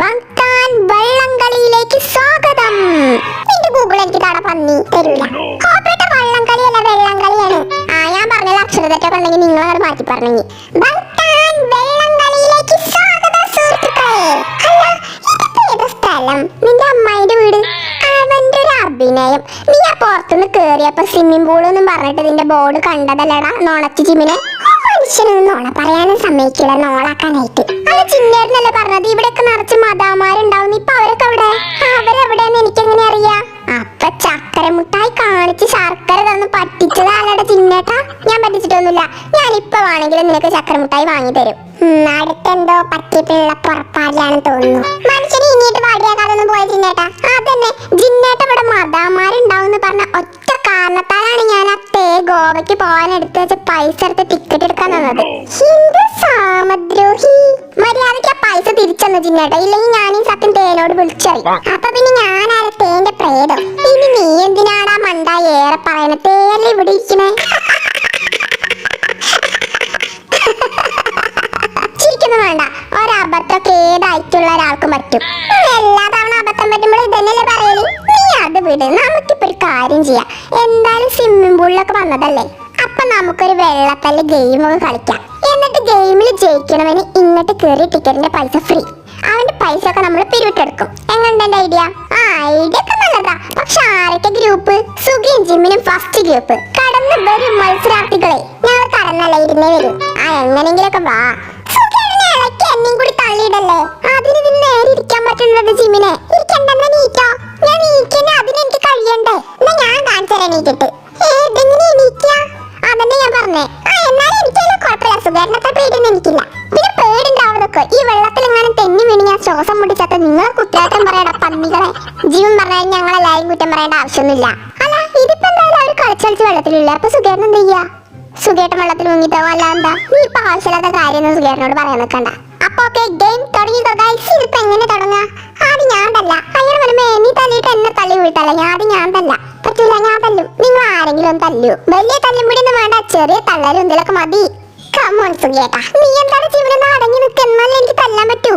ബങ്കാൻ വള്ളംകളിയിലേക്ക് സ്വാഗതം. നിന്റെ ഗൂഗിൾ എനിക്ക് തട പന്നി തരൂല. കോപ്പറേറ്റ വള്ളംകളിയല്ല വെള്ളംകളിയാണ്. ആ ഞാൻ പറഞ്ഞത് അക്ഷരതെറ്റൊക്കെ ഉണ്ടെങ്കിൽ നിങ്ങൾ അത് മാറ്റി പറഞ്ഞെങ്കിൽ വള്ളംകളിയിലേക്ക് സ്വാഗതം സുഹൃത്തുക്കളെ. അല്ല ഇതിപ്പോ ഏതാ സ്ഥലം? നിന്റെ അമ്മായിന്റെ വീട്? അവന്റെ ഒരു അഭിനയം. നീ ആ പുറത്തുനിന്ന് കേറിയപ്പോ സ്വിമ്മിംഗ് പൂൾ എന്നും പറഞ്ഞിട്ട് നിന്റെ ബോർഡ് കണ്ടതല്ലടാ നോണച്ച് ജിമിനെ നോണ പറയാനും സമ്മതിക്കില്ല നോളാക്കാനായിട്ട് അത് ചിന്നേരുന്നല്ലേ പറഞ്ഞത്? ഇവിടെയൊക്കെ നിറച്ച് മതാമാരുണ്ടാവും ഇപ്പൊ അവരൊക്കെ അവിടെ അവരെവിടെയെന്ന് എനിക്കെങ്ങനെ അറിയാ? അപ്പൊ ചക്കര മുട്ടായി കാണിച്ച് ശർക്കര തന്ന് പറ്റിച്ചതാലടെ ചിന്നേട്ടാ. ഞാൻ പറ്റിച്ചിട്ടൊന്നുമില്ല. ഞാനിപ്പോ വേണമെങ്കിലും നിനക്ക് ചക്കര മുട്ടായി വാങ്ങി തരും അടുത്തെന്തോ പറ്റിയിട്ടുള്ള പുറപ്പാടിലാണെന്ന് തോന്നുന്നു. മനുഷ്യന് ഇനിയിട്ട് പാടിയാക്കാതൊന്നും പോയ ചിന്നേട്ടാ. അതന്നെ ജിന്നേട്ട ഇവിടെ മതാമാരുണ്ടാവും പറഞ്ഞ ഒറ്റ കാരണത്താലാണ് ഞാൻ ആ തേ ഗോവയ്ക്ക് പോകാൻ എടുത്ത് വെച്ച പൈസ എടുത്ത് ടിക്കറ്റ് ഹിന്ദു സാമദ്രോഹി. മര്യാദയ്ക്ക് ആ പൈസ തിരിച്ചെന്ന് ചിന്നേട്ടാ ഇല്ലെങ്കിൽ ഈ സത്യം തേനോട് വിളിച്ചായി. അപ്പൊ പിന്നെ ഞാനാണ് തേന്റെ പ്രേതം? ഇനി നീ എന്തിനാടാ മണ്ട ഏറെ പറയണ തേനല്ലേ ഇവിടെ ഇരിക്കണേ ചിരിക്കുന്നു വേണ്ട. ഒരബദ്ധമൊക്കെ ഏതായിട്ടുള്ള ഒരാൾക്കും പറ്റും. എല്ലാ തവണ അബദ്ധം പറ്റുമ്പോൾ ഇതന്നെയല്ലേ പറയൽ? നീ അത് വിട്. നമുക്കിപ്പോ ഒരു കാര്യം ചെയ്യാം. എന്തായാലും സ്വിമ്മിംഗ് പൂളിലൊക്കെ വന്നതല്ലേ? നമുക്കൊരു വെള്ളപ്പല്ല് ഗെയിം ഒക്കെ കളിക്കാം. എന്നിട്ട് ഗെയിമിൽ ജയിക്കണവന് ഇങ്ങോട്ട് കയറി ടിക്കറ്റിന്റെ പൈസ ഫ്രീ. അവന്റെ പൈസ ഒക്കെ നമ്മൾ പിരിവിട്ടെടുക്കും എന്റെ ഐഡിയ? ആ ഐഡിയ ഒക്കെ നല്ലതാ. പക്ഷെ ആരൊക്കെ ഗ്രൂപ്പ്? സുഖിയും ജിമ്മിനും ഫസ്റ്റ് ഗ്രൂപ്പ് കടന്നു വരും മത്സരാർത്ഥികളെ. ഞങ്ങൾ കടന്നല്ല ഇരുന്നേ വരും. ആ എങ്ങനെങ്കിലൊക്കെ വാ. നേരെ നീറ്റോ? ഞാൻ കഴിയണ്ടേ? ഞാൻ കാണിച്ചുതരാം നീറ്റിട്ട് ഏതെങ്ങനെ എണീക്ക അതന്നെ ഞാൻ എന്നാലും പേടിയൊന്നും എനിക്കില്ല. ഈ വെള്ളത്തിൽ പന്നികളെ. ജീവൻ കുറ്റം ഇതിപ്പോ എന്തായാലും സുഖേട്ടൻ വെള്ളത്തിൽ മുങ്ങിത്തോ അല്ല നീ ഇപ്പൊ ആവശ്യമില്ലാത്ത കാര്യം സുഖേട്ടനോട് പറയാൻ നിൽക്കണ്ട. അപ്പൊ ഗെയിം തുടങ്ങിക്കോ ഗൈസ് ഇതിപ്പോ എങ്ങനെ തുടങ്ങാ ആദ്യം ഞാൻ തല്ല. അങ്ങനെ വരുമ്പോ നീ തല്ലിയിട്ട് എന്നെ തല്ലി ഞാൻ ആദ്യം ഞാൻ തല്ല. പറ്റൂല ഞാൻ തല്ലും. നിങ്ങൾ ആരെങ്കിലും ഒന്ന് വലിയ തല്ലും ഒന്നും വേണ്ട. ചെറിയ തള്ളലും എന്തെങ്കിലുമൊക്കെ മതി. കമോൺ സുഖേട്ടാ. നീ എന്താണ് ജീവനെന്ന് അടങ്ങി നിൽക്ക് എനിക്ക് തല്ലാൻ പറ്റൂ.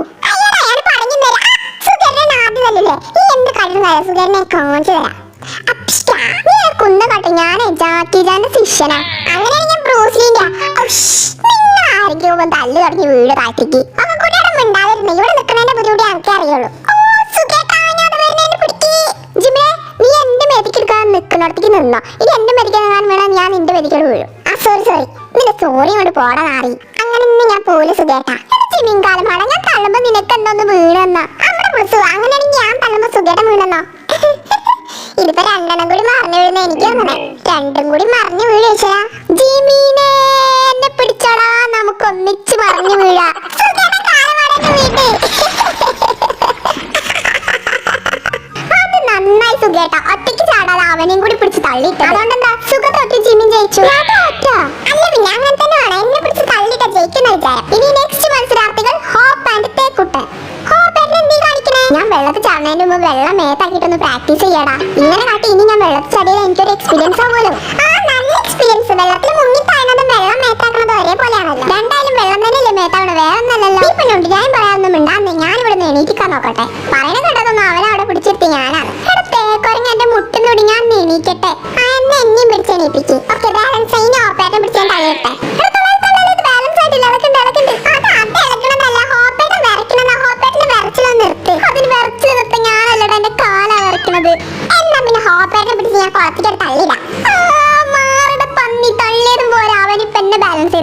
ഞാൻ കുന്ന കാട്ടെ ഞാനേ ജാക്കിജാന്റെ ശിഷ്യനാ. അങ്ങനെയാണെങ്കിൽ ഞാൻ ബ്രൂസ്ലിന്റെ ആരെങ്കിലും തല്ലു തുടങ്ങി വീട് താഴ്ത്തിക്ക് ഒക്കെ കൂടി അവിടെ മിണ്ടാതിരുന്നു ഇവിടെ നിൽക്കുന്നതിന്റെ ബുദ്ധിമുട്ട് എനിക്ക് അറിയുള്ളൂ. നീ നിന്നോ? ഞാൻ ആ സോറി സോറി സോറി കൊണ്ട് പോടാ അങ്ങനെ ഞാൻ കാലം ഞാൻ ഞാൻ ഇതിപ്പോ രണ്ടെണ്ണം കൂടി മറിഞ്ഞു വീഴുന്ന എനിക്ക് തോന്നണേ. രണ്ടും കൂടി മറിഞ്ഞു വീഴാ ജിമീനെ ഒന്നിച്ച് വീഴ. അത് നന്നായി സുഖേട്ട. ഒറ്റയ്ക്ക് ചാടാതെ അവനെയും കൂടി പിടിച്ച് തള്ളിയിട്ട് അതുകൊണ്ടെന്താ? സുഖ തൊട്ട് ജിമിൻ ജയിച്ചു അല്ല പിന്നെ അങ്ങനെ തന്നെ വേണം എന്നെ പിടിച്ച് തള്ളിട്ട ജയിക്കുന്ന വിചാരം. ഇനി നെക്സ്റ്റ് മത്സരാർത്ഥികൾ ഹോപ്പ് ആൻഡ് കാണിക്കണേ? ഞാൻ വെള്ളത്തിൽ ചാടുന്നതിന് മുമ്പ് വെള്ളം മേത്താക്കിയിട്ടൊന്ന് പ്രാക്ടീസ് ചെയ്യടാ. ഇങ്ങനെ കാട്ടി ഇനി ഞാൻ വെള്ളത്തിൽ ചടിയാൽ എനിക്കൊരു എക്സ്പീരിയൻസ് ആവുമല്ലോ.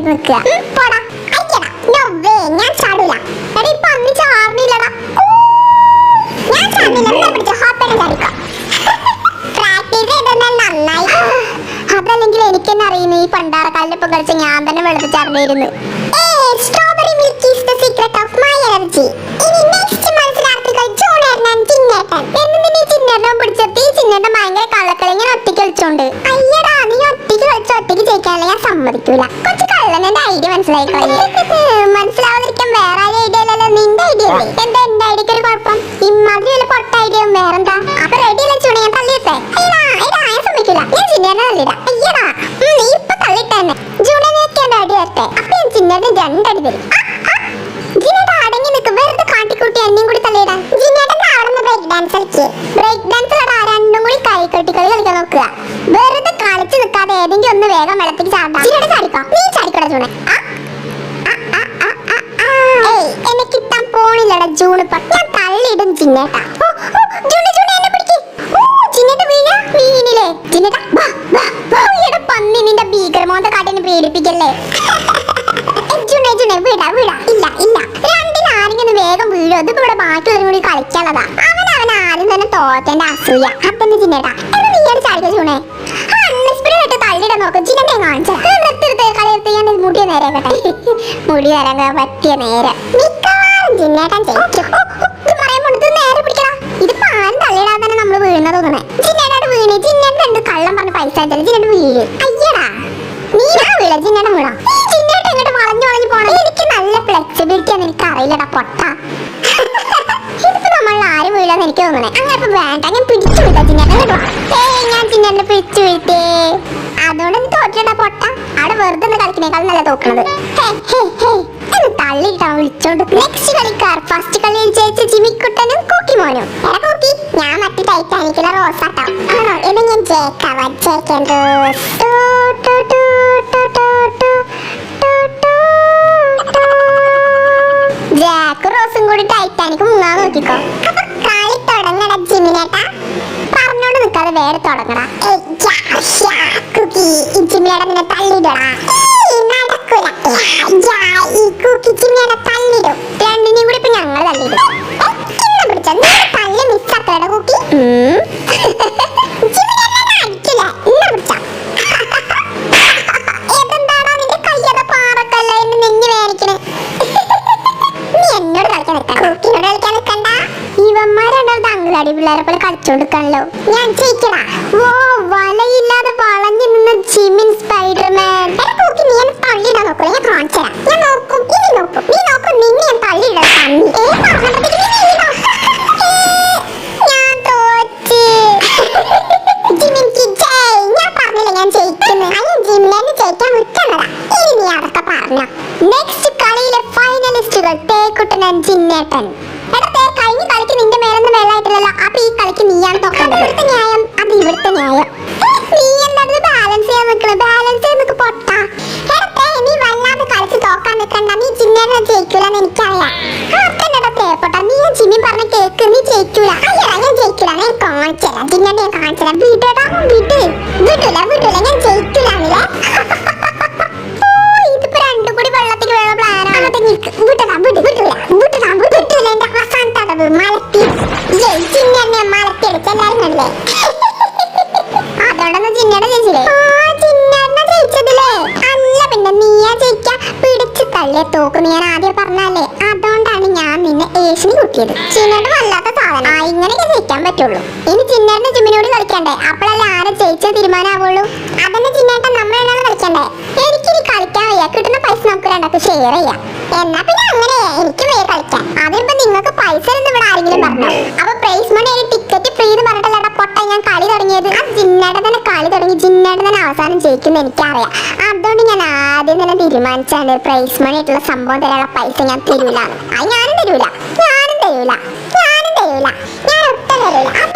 അയ്യടാ. No ഞാൻ ചാടൂല. എടാ, ഈ പന്നി ചാടുന്നില്ലടാ. ഞാൻ ചാടുന്നില്ല. പിടിച്ച് ഹോപ്പേട്ടൻ ചാടിക്കോ. പ്രാക്ടീസ് ചെയ്തത് നന്നായി അതല്ലെങ്കിൽ എനിക്ക് തന്നെ ഈ പണ്ടാറക്കാലിനൊപ്പം കളിച്ച ഞാൻ തന്നെ വെളുപ്പിച്ചറിഞ്ഞിരുന്നു strawberry milk is the secret of my energy ഇനി നെക്സ്റ്റ് മത്സരാർത്ഥികൾ ജോൺ ഹെർണാൻ ചിന്നേട്ടൻ എന്ന് നിന്നെ ചിന്നേട്ടൻ പിടിച്ചെത്തി ചിന്നേട്ടൻ ഭയങ്കര കള്ളക്കളി ഇങ്ങനെ ഒറ്റയ്ക്ക് കളിച്ചോണ്ട് അയ്യടാ നീ ഒറ്റയ്ക്ക് കളിച്ച് ഒറ്റയ്ക്ക് ജയിക്കാനുള്ള ഞാൻ സമ്മതിക്കൂല കൊച്ചു ഐഡിയ മനസ്സിലായി മനസ്സിലാവുന്നിരിക്കാൻ മനസ്സിലാവാതിരിക്കാൻ വേറെ ആരും ഐഡിയ അല്ലല്ലോ നിന്റെ ഐഡിയ അല്ലേ? ഈയെടാ പന്നി നിന്റെ ഭീകരമോന്ത കാട്ടിനെ ജൂണെ, വിടാ, വിടാ. ഇല്ല, ഇല്ല. രണ്ടിൽ ആരെങ്കിലും വേഗം വീഴും. ഇതിപ്പോ ഇവിടെ ബാക്കിയുള്ളവരും കൂടി കളിക്കാനുള്ളതാ. അവൻ അവൻ ആദ്യം തന്നെ തോറ്റന്റെ അസൂയ. അപ്പന്റെ ചിന്നേട്ടാ? എന്നാ നീ ഒരു ചാടിക്കോ അൺഎക്സ്പെക്ടഡ് തള്ളിയിടാൻ നോക്കും. ചിന്നനെ കാണിച്ചാ നിർത്തിരുത്ത് കളയത്ത് ഞാൻ ഇത് മുടി നേരെ കേട്ടെ മുടി നേരെ പറ്റിയ നേരെ. മിക്കവാറും ചിന്നേട്ടൻ ജയിക്കും. വീഴുന്ന തോന്നണേ. ചിന്നേട്ടാട് വീണ്. ചിന്നേട്ടൻ എന്ത് കള്ളം പറഞ്ഞ് പൈസ അയച്ചാലും ചിന്നേട്ട് വീഴും. അയ്യടാ. നീ ആ വീഴ ചിന്നേട്ടൻ വീണോ? ഈ ചിന്നേട്ടൻ ഇങ്ങോട്ട് വളഞ്ഞു വളഞ്ഞു പോണം? എനിക്ക് നല്ല ഫ്ലെക്സിബിലിറ്റി ആണ്. എനിക്ക് അറിയില്ലടാ പൊട്ട. ഇതിപ്പോ നമ്മൾ തോന്നണേ. അങ്ങനെ ഇപ്പൊ വേണ്ട. ഞാൻ പിടിച്ചു വിട്ടാ ചിന്നേട്ടൻ കേട്ടോ ഏയ് ഞാൻ ചിന്നേട്ടനെ പിടിച്ചു വിട്ടേ. അതുകൊണ്ട് നീ തോറ്റണ്ട പൊട്ട. അവിടെ വെറുതെ ഒന്ന് കളിക്കണേക്കാൾ നല്ല തോക്കണത്. ഹേ, ഹേ, ഹേ. എന്ന് തള്ളിയിട്ടാ വിളിച്ചോണ്ട്. നെക്സ്റ്റ് കളിക്കാർ. ഫസ്റ്റ് കളിയിൽ ജയിച്ച ജിമിക്കുട്ടനും കുക്കിമോനും. കേട്ടോ ജാക്കും റോസും കൂടി ടൈറ്റാനിക്ക് മുങ്ങാൻ നോക്കിക്കോ. അപ്പൊ കളി തുടങ്ങടാ ജിമിനേട്ടാ. പറഞ്ഞോണ്ട് നിക്കാതെ വേറെ തുടങ്ങടാ. ഇച്ചിമിയുടെ നിന്നെ തള്ളിടടാ നടക്കൂല. കുക്കി ചിമ്മിയുടെ തള്ളിടും പിള്ളേരെ പോലെ കളിച്ചോണ്ടിരിക്കാണല്ലോ. ഞാൻ ചെയ്യിക്കടാ ഓ വലയില്ലാതെ വളഞ്ഞു നിന്ന ജിമിൻ സ്പൈഡർമാൻ. നോക്കി നീ എന്നെ തള്ളിയിടാൻ നോക്കൂ. ഞാൻ കാണിച്ചുതരാം ഞാൻ നോക്കും. ഇനി നോക്കും. നീ നോക്കും. നിന്നെ ഞാൻ തള്ളിയിടാം ഞാൻ തോറ്റ്. ജിമിൻക്ക് ജയ്. ഞാൻ പറഞ്ഞില്ല ഞാൻ ജയിക്കുന്നു അയ്യോ ജിമിനെ ജയിക്കാൻ വിട്ടല്ലടാ. ഇനി നീ അതൊക്കെ പറഞ്ഞോ. നെക്സ്റ്റ് കളിയിലെ ഫൈനലിസ്റ്റുകൾ തേക്കുട്ടൻ ജിന്നേട്ടൻ. കഴിഞ്ഞ കളിക്ക് നിന്റെ മേലൊന്നും വെള്ളമായിട്ടില്ലല്ലോ. അപ്പൊ ഈ കളിക്ക് നീയാണ് തോക്കുന്നത് ഇവിടുത്തെ ന്യായം. അത് ഇവിടുത്തെ ന്യായം. നീ എന്താ ബാലൻസ് ചെയ്യാൻ നിൽക്കുന്നത് ബാലൻസ് ചെയ്യാൻ നിൽക്ക് പൊട്ട. നീ വല്ലാതെ കളിച്ച് തോക്കാൻ നിൽക്കണ്ട നീ ജിന്നേനെ ജയിക്കൂലെന്ന് എനിക്കറിയാം. തേപ്പൊട്ട. നീ ഞാൻ പറഞ്ഞ കേക്ക് നീ ജയിക്കൂല. അയ്യടാ ഞാൻ ജയിക്കൂല. ഞാൻ കാണിച്ചുതരാം. ജിന്നേനെ ഞാൻ കാണിച്ചുതരാം. വിടടാ വിട്. വിടൂല എല്ലാരും കണ്ടില്ലേ? അതോടൊന്ന് ചിന്നേടെ ജയിച്ചില്ലേ? ജയിച്ചതില്ലേ? അല്ല പിന്നെ നീയാ ജയിക്ക. പിടിച്ച് തള്ളിയ തോക്ക് ഞാൻ ആദ്യം പറഞ്ഞല്ലേ അതുകൊണ്ടാണ് ഞാൻ നിന്നെ ഏഷ്യന് കുത്തിയത് ചിന്നേട്ടൻ വല്ലാത്ത സാധനം. ആ ഇങ്ങനെയൊക്കെ ജയിക്കാൻ പറ്റുള്ളൂ. ഇനി ചിന്നേട്ടന് ജിമ്മിനോട് കളിക്കണ്ടേ? അപ്പോഴല്ലേ ആരെ ജയിച്ച തീരുമാനമാവുള്ളൂ. അതന്നെ ചിന്നേട്ടൻ നമ്മളെന്നാണ് കളിക്കണ്ടേ? എനിക്കിനി കളിക്കാൻ വയ്യ. കിട്ടുന്ന പൈസ നമുക്ക് രണ്ടാൾക്ക് ഷെയർ ചെയ്യാം. എന്നാ പിന്നെ അങ്ങനെ. എനിക്ക് വയ്യ കളിക്കാൻ അതിനിപ്പോ നിങ്ങൾക്ക് പൈസ എന്ന് ഇവിടെ ആരെങ്കിലും പറഞ്ഞു? അപ്പൊ പ്രൈസ് മണി കളി തുടങ്ങിയത്? ആ ജിന്നയുടെ തന്നെ കളി തുടങ്ങി. ജിന്നയുടെ തന്നെ അവസാനം ജയിക്കുന്ന എനിക്കറിയാം. അതുകൊണ്ട് ഞാൻ ആദ്യം തന്നെ തീരുമാനിച്ചാണ് പ്രൈസ് മണി ആയിട്ടുള്ള സംഭവം തരാനുള്ള പൈസ ഞാൻ തരൂല. അത് ഞാനും തരൂല. ഞാനും തരൂല. ഞാനും തരൂല. ഞാൻ ഒട്ടും തരൂല.